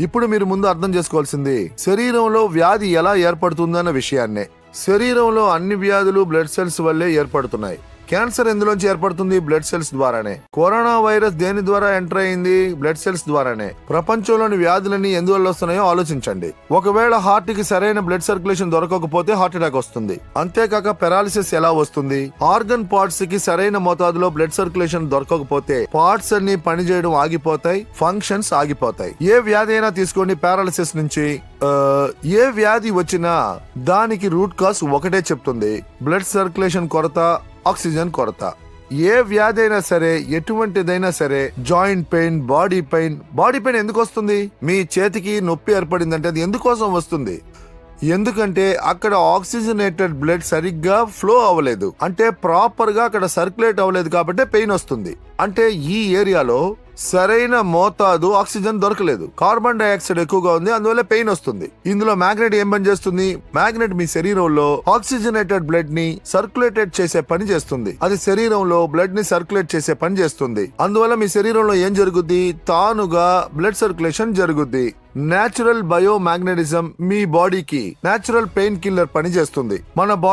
ఇప్పుడు మీరు ముందు అర్థం చేసుకోవాల్సింది శరీరంలో వ్యాధి ఎలా ఏర్పడుతుందన్న విషయాన్నే. శరీరంలో అన్ని వ్యాధులు బ్లడ్ సెల్స్ వల్లే ఏర్పడుతున్నాయి. క్యాన్సర్ ఎందులోంచి ఏర్పడుతుంది? బ్లడ్ సెల్స్ ద్వారానే. కరోనా వైరస్ దేని ద్వారా ఎంటర్ అయింది? బ్లడ్ సెల్స్ ద్వారానే. ప్రపంచంలోని వ్యాధులన్నీ ఎందువల్ల వస్తున్నాయో ఆలోచించండి. ఒకవేళ హార్ట్కి సరైన బ్లడ్ సర్క్యులేషన్ దొరకకపోతే హార్ట్ అటాక్ వస్తుంది. అంతేకాక పెరాలిసిస్ ఎలా వస్తుంది? ఆర్గన్ పార్ట్స్కి సరైన మోతాదులో బ్లడ్ సర్క్యులేషన్ దొరకకపోతే పార్ట్స్ అన్ని పనిచేయడం ఆగిపోతాయి ఫంక్షన్స్ ఆగిపోతాయి. ఏ వ్యాధి అయినా తీసుకోండి పారాలిసిస్ నుంచి. ఏ వ్యాధి వచ్చినా దానికి రూట్ కాజ్ ఒకటే చెప్తుంది. బ్లడ్ సర్క్యులేషన్ కొరత ఆక్సిజన్ కొరత. ఏ వ్యాధి అయినా సరే ఎటువంటిదైనా సరే joint pain body pain body pain ఎందుకు వస్తుంది? మీ చేతికి నొప్పి ఏర్పడిందంటే అది ఎందుకోసం వస్తుంది? ఎందుకంటే అక్కడ ఆక్సిజనేటెడ్ బ్లడ్ సరిగ్గా ఫ్లో అవ్వలేదు. అంటే ప్రాపర్గా అక్కడ సర్క్యులేట్ అవ్వలేదు కాబట్టి పెయిన్ వస్తుంది. అంటే ఈ ఏరియాలో సరైన మోతాదు ఆక్సిజన్ దొరకలేదు. కార్బన్ డైఆక్సైడ్ ఎక్కువగా ఉంది అందువల్ల పెయిన్ వస్తుంది. ఇందులో మ్యాగ్నెట్ ఏం పని చేస్తుంది? మ్యాగ్నెట్ మీ శరీరంలో ఆక్సిజనేటెడ్ బ్లడ్ని సర్క్యులేటెడ్ చేసే పని చేస్తుంది. అది శరీరంలో బ్లడ్ని సర్క్యులేట్ చేసే పని చేస్తుంది. అందువల్ల మీ శరీరంలో ఏం జరుగుద్ది? తానుగా బ్లడ్ సర్క్యులేషన్ జరుగుద్ది. నేచురల్ బయోమాగ్నెటిజం మీ బాడీకి నేచురల్ పెయిన్ కిల్లర్ పని చేస్తుంది. మన బాడీ